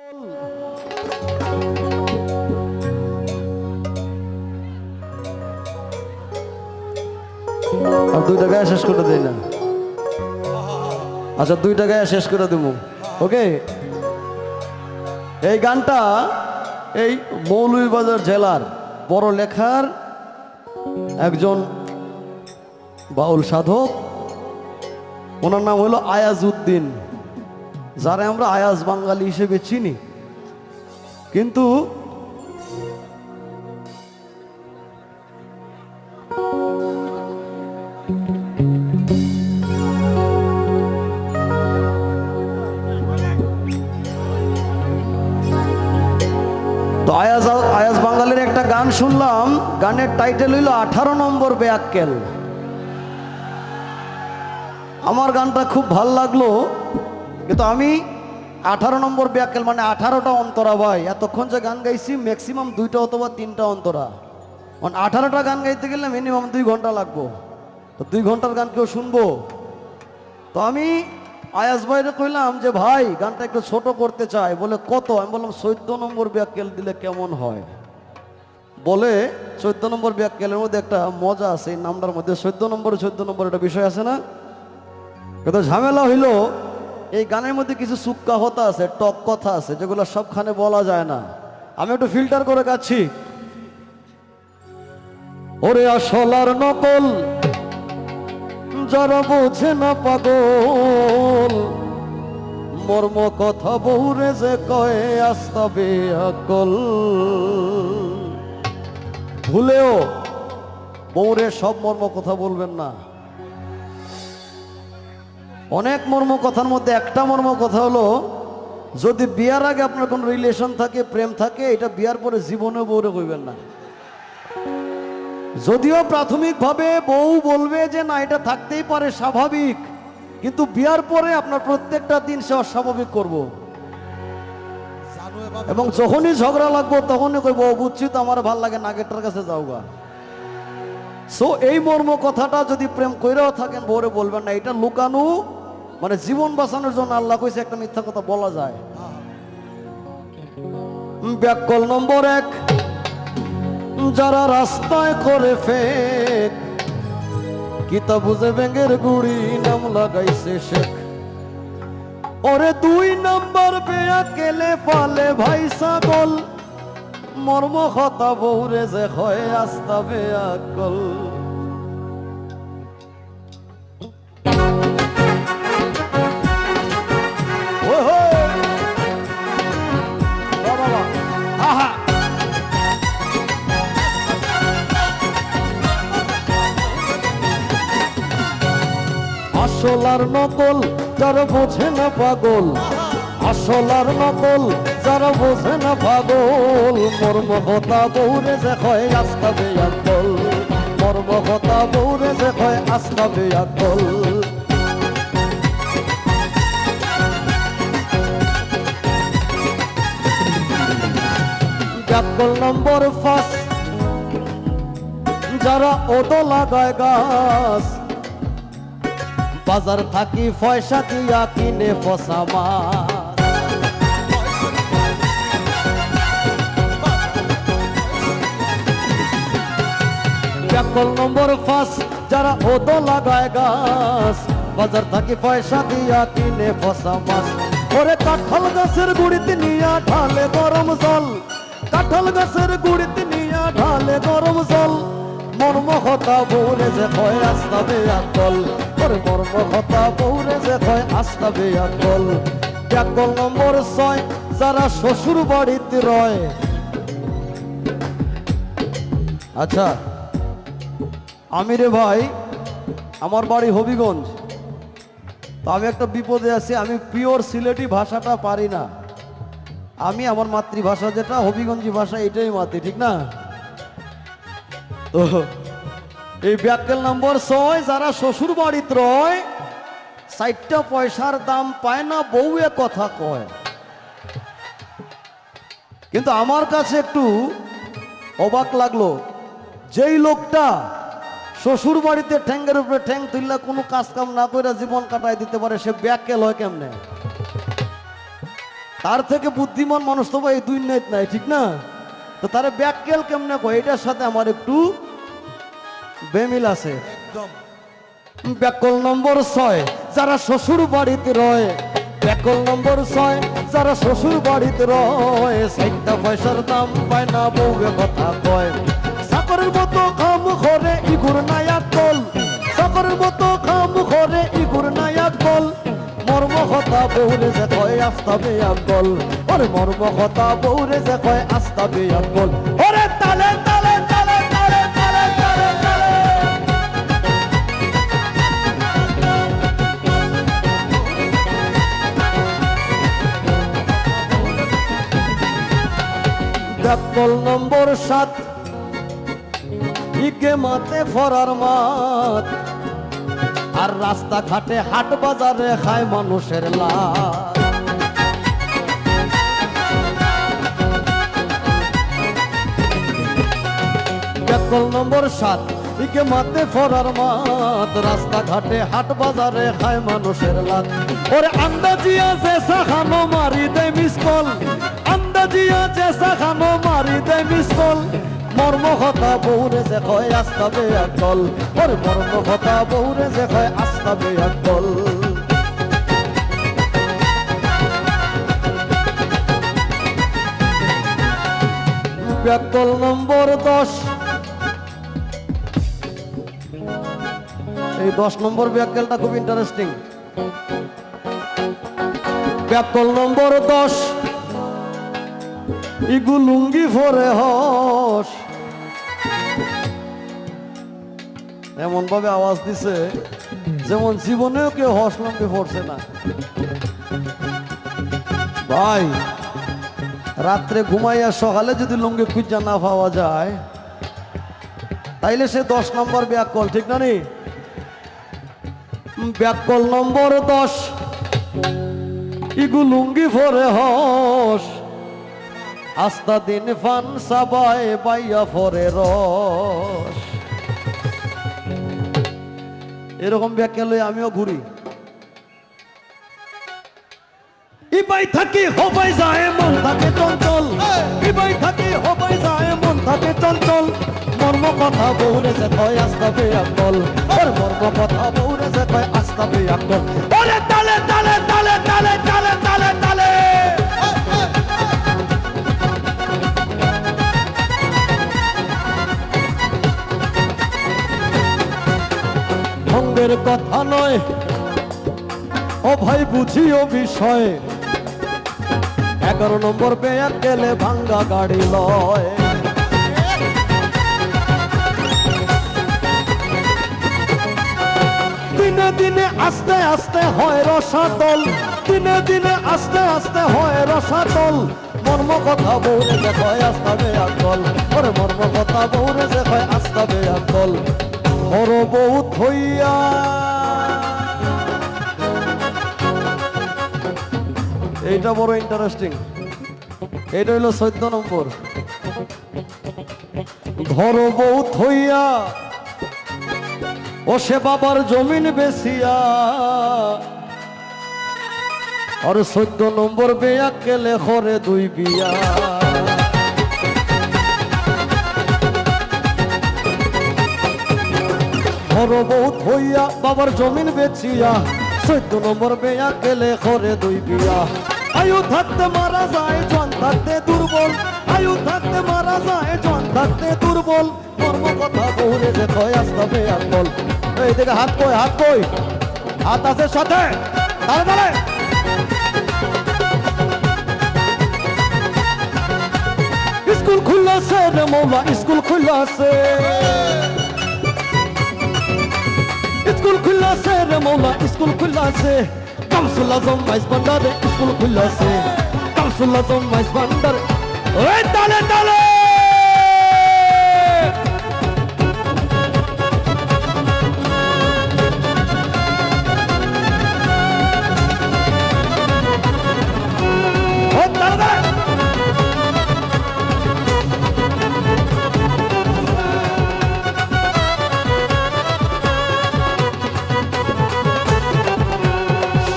আর দুই টাকায় শেষ করে দেই না। আচ্ছা দুই টাকায় শেষ করে দেবো। ওকে? এই গানটা এই মৌলভীবাজার জেলার বড় লেখার একজন বাউল সাধক। ওনার নাম হলো আয়াজ উদ্দিন যারা আমরা আয়াজ বাঙালি হিসেবে চিনি। কিন্তু তো আয়াজ বাঙালির একটা গান শুনলাম, গানের টাইটেল হইল আঠারো নম্বর ব্যাককেল। আমার গানটা খুব ভালো লাগল। কিন্তু আমি আঠারো নম্বর ব্যাককেল মানে আঠারোটা অন্তরা ভাই। এতক্ষণ যে গান গাইছি ম্যাক্সিমাম দুইটা অথবা তিনটা অন্তরা। মানে আঠারোটা গান গাইতে গেলে মিনিমাম দুই ঘণ্টা লাগবো। তো দুই ঘণ্টার গান কেউ শুনব? তো আমি আয়াস ভাইরে কইলাম যে, ভাই, গানটা একটু ছোট করতে চাই। বলে, কত? আমি বললাম, চোদ্দ নম্বর ব্যাককেল দিলে কেমন হয়? বলে, চোদ্দ নম্বর ব্যাককেলের মধ্যে একটা মজা আছে। এই নামটার মধ্যে, চোদ্দ নম্বর চোদ্দ নম্বর একটা বিষয় আছে না? কিন্তু ঝামেলা হইল এই গানের মধ্যে কিছু সুক্কা হতা আছে, টক কথা আছে, যেগুলো সবখানে বলা যায় না। আমি একটু ফিল্টার করে গাচ্ছি। ওরে আসলার নকল, যারা বোঝে না পাগল, মর্ম কথা বহুরে যে কয়ে আস্তাবে আকল। ভুলেও বৌরে সব মর্ম কথা বলবেন না। অনেক মর্ম কথার মধ্যে একটা মর্ম কথা হলো যদি বিয়ার আগে আপনার কোনো রিলেশন থাকে প্রেম থাকে এটা বিয়ার পরে জীবনে বউরে কইবেন না। যদিও প্রাথমিকভাবে বউ বলবে যে না এটা থাকতেই পারে স্বাভাবিক কিন্তু বিয়ার পরে আপনার প্রত্যেকটা দিন সে অস্বাভাবিক করব। এবং যখনই ঝগড়া লাগবো তখনই কইব "ও, বুঝছি তো আমার ভালো লাগে নাগেরটার কাছে যাও গা। সো এই মর্ম কথাটা যদি প্রেম কইরাও থাকেন বউরে বলবেন না এটা লুকানো মানে জীবন বাঁচানোর জন্য আল্লাহ কইছে একটা মিথ্যা কথা বলা যায়। ব্যাকল নম্বর এক। যারা রাস্তায় করে ফেক, কিতা বুঝে ব্যাঙের গুড়ি নাম লাগাইছে শেখ। ওরে দুই নাম্বার বেয়া কেলে পালে ভাই ছাগল মর্ম কথা বৌরে যে হয় আস্তা বেয়া আসল আর নকল, যারা বোঝে না পাগল। আসল আর নকল, যারা বোঝে না পাগল। মর্ম বৌরে যে হয় আস্তা বেয়াকল মর্ম কথা বৌরে যে হয় আস্তা বেয়াকল ব্যাকল নম্বর ফার্স্ট যারা ওদো লাগায় গাছ বাজার থাকি পয়সা দিয়া কিনে ফসা মাছ। ব্যাকল নম্বর ফাঁস যারা ওদো লাগায় গাছ, বাজার থাকি পয়সা দিয়া কিনে ফসা মাছ। ওরে কাঁঠাল গাছের গুড়িতে নিয়া ঢালে গরম জল। কাঁঠাল গাছের গুড়িতে নিয়া ঢালে গরম জল। মর্ম কথা বৌরে যে কয় আস্তাবে আকল ওরে মর্ম কথা বৌরে যে কয় আস্তাবে আকল ব্যাকল নম্বর ছয়, যারা শ্বশুর বাড়িতে রয়। আচ্ছা আমি রে ভাই, আমার বাড়ি হবিগঞ্জ। তো আমি একটা বিপদে আছি, আমি পিওর সিলেটি ভাষাটা পারি না। আমি আমার মাতৃভাষা যেটা, হবিগঞ্জি ভাষা এটাই মাতি, ঠিক না? তো এই ব্যাকেল নম্বর ছয়, যারা শ্বশুর বাড়িতে রয় ষাটটা পয়সার দাম পায় না বউয়ে কথা কয়। কিন্তু আমার কাছে একটু অবাক লাগল, যেই লোকটা শ্বশুর বাড়িতে ঠ্যাঙ্গের উপরে ঠ্যাং তুললে কোনো কাজ কাম না করে জীবন কাটায় দিতে পারে, সে ব্যাককেল হয় কেমনে? তার থেকে বুদ্ধিমান মানুষ তো এই দুই নাই, ঠিক না? তো তার ব্যাকেল কেমনে কয়? এটার সাথে আমার একটু বেমিল আছে। ব্যাকল নম্বর ছয়, যারা শ্বশুর বাড়িতে রয়। ব্যাকল নম্বর ছয়, যারা শ্বশুর বাড়িতে রয়। সাইটটা পয়সার দাম পায় না বউয়ে কথা কয়। সাকরের মতো খাম ঘরে ইগুর নায়াক কল সাকরের মতো খাম ঘরে ইগুর নায়াক কল মর্ম কথা বউরে যে কয় আস্তাবে আকল ওরে মর্ম কথা বউরে যে কয় আস্তাবে আকল ওরে ব্যাকল নম্বর সাত। ইকে মাতে ফরার মাত। আর রাস্তা ঘাটে হাট বাজারে খায় মানুষের লাভ ব্যাকল নম্বর সাত ইকে মাতে ফরার মাত। রাস্তা ঘাটে হাট বাজারে খায় মানুষের লাত। ওরে আন্দাজিয়া জেসা খানো মারি দেয় মিস কল আন্দাজিয়া জেসা খানো মারি দেয় মিস কল মর্ম কথা বউরে যে কয় আস্তাবে আকল ওরে মর্ম কথা বউরে যে কয় আস্তাবে আকল ব্যাকল নম্বর দশ। এই দশ নম্বর ব্যাকলটা খুব ইন্টারেস্টিং ব্যাকল নম্বর দশ। ইগু লুঙ্গি ফরে হস। এমন ভাবে আওয়াজ দিছে, যেমন জীবনেও কেউ হস লম্বি পড়ছে না। ভাই, রাত্রে ঘুমাইয়া সকালে যদি লুঙ্গি খুঁজা না পাওয়া যায়, তাইলে সে দশ নম্বর ব্যাকল, ঠিক না নি? ব্যাকল নম্বর দশ। ইগু লুঙ্গি ফরে হস। আস্তা দিন ফান সাবাই বাইয়া ফরে রস। এরকম ব্যাখ্যা লই আমিও ঘুরি। ইবাই থাকি হবাই যায় মন থাকে চঞ্চল। ইবাই থাকি হবাই যায় মন থাকে চঞ্চল মর্ম কথা বউরে যে কয় আস্তাবে আকল ওর মর্ম কথা বউরে যে কয় আস্তাবে আকল ওরে তালে তালে তালে তালে তালে তালে তালে। ঢঙ্গের কথা নয় ও ভাই বুঝিও বিষয়। এগারো নম্বর বেয়ার গেলে ভাঙ্গা গাড়ি লয়। দিনে দিনে আস্তে আস্তে হয় রসাতল। দিনে দিনে আস্তে আস্তে হয় রসাতল। মর্ম কথা বৌরে যে কয় আস্তাবে আকল ওরে মর্ম কথা বৌরে যে কয় আস্তাবে আকল হর বউ থইয়া এইটা বড় ইন্টারেস্টিং এটা হইল চোদ্দ নম্বর। ঘর বউ থইয়া ও বাবার জমিন বেসিয়া আর চোদ্দ নম্বর বেয়া কেলে হরে দুই বিয়া। ঘর বউ থইয়া বাবার জমিন বেচিয়া, চোদ্দ নম্বর বেয়া কেলে হরে দুই বিয়া। আয়ু থাকতে মারা যায়, জন থাকতে দুর্বল। আয়ু থাকতে মারা যায়, জন থাকতে দুর্বল। কর্ম কথা বউরে যে কয় আসতে আকল এই দিকে হাত কই হাত কই? হাত আছে সাথে। তালে তালে। স্কুল খুলছে রে মৌলা, স্কুল খুলছে। স্কুল খুলছে রে মৌলা, স্কুল খুলছে। কামসুল আজম মাইস ভান্ডারে স্কুল খুলছে। কামসুল আজম মাইস ভান্ডারে। ওই তালে তালে।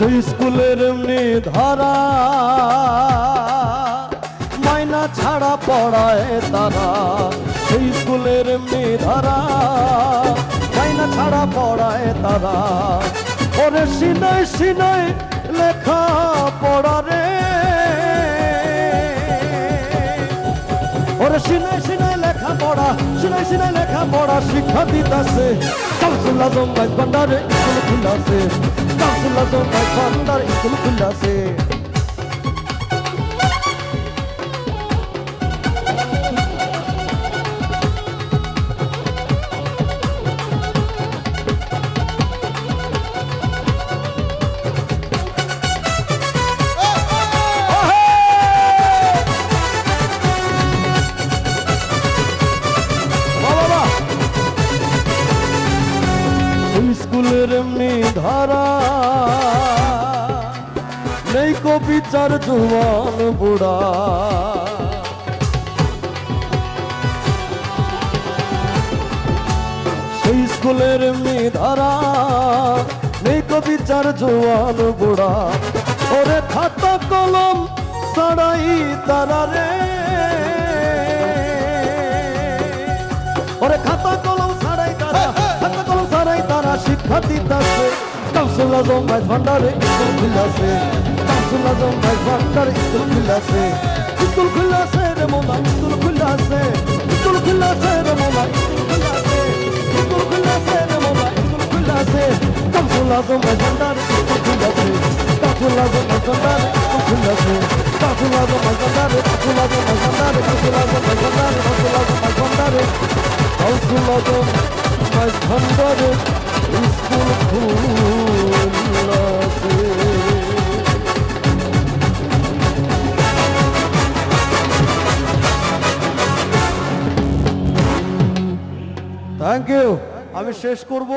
সেই স্কুলের এমনি মেধারা মাইনা ছাড়া পড়ায় তারা, সেই স্কুলের মেধারা মাইনা ছাড়া পড়ায় তারা, ওরে সিনাই সিনাই লেখা পড়া রে। ওরে সিনাই লেখা পড়া সিনাই সিনাই লেখা পড়া শিক্ষা দিতাছে। কাউসুল আজম ভান্ডারে স্কুল খুলাছে। কাউসুল আজম ভাই ভান্ডার স্কুল খুলাছে বাবা বাবা ওই স্কুলের এমনি ধারা নেই কবিচার জোয়ান বুড়া। সেই স্কুলের এমনি ধারা নেই কবিচার জোয়ান বুড়া। ওরে খাতা কলম সারাই তারা রে। ওরে খাতা কলম ছাড়াই তারা খাতা কলম ছাড়াই তারা শিক্ষা দিতাছে কাউসুল আজম ভাই ভান্ডারে স্কুল খুলাছে কাউসুল আজম ভাই ভান্ডারে স্কুল খুলাছে স্কুল খুলাছে রে মোলা স্কুল খুলাছে স্কুল খুলাছে রে মোলা স্কুল খুলাছে স্কুল খুলাছে রে মোলা স্কুল খুলাছে কাউসুল আজম ভাই ভান্ডারে স্কুল খুলাছে কাউসুল আজম ভাই ভান্ডারে স্কুল খুলাছে কাউসুল আজম ভাই ভান্ডারে কাউসুল আজম ভাই ভান্ডারে কাউসুল আজম ভাই ভান্ডারে কাউসুল আজম ভাই ভান্ডারে কাউসুল শেষ করব।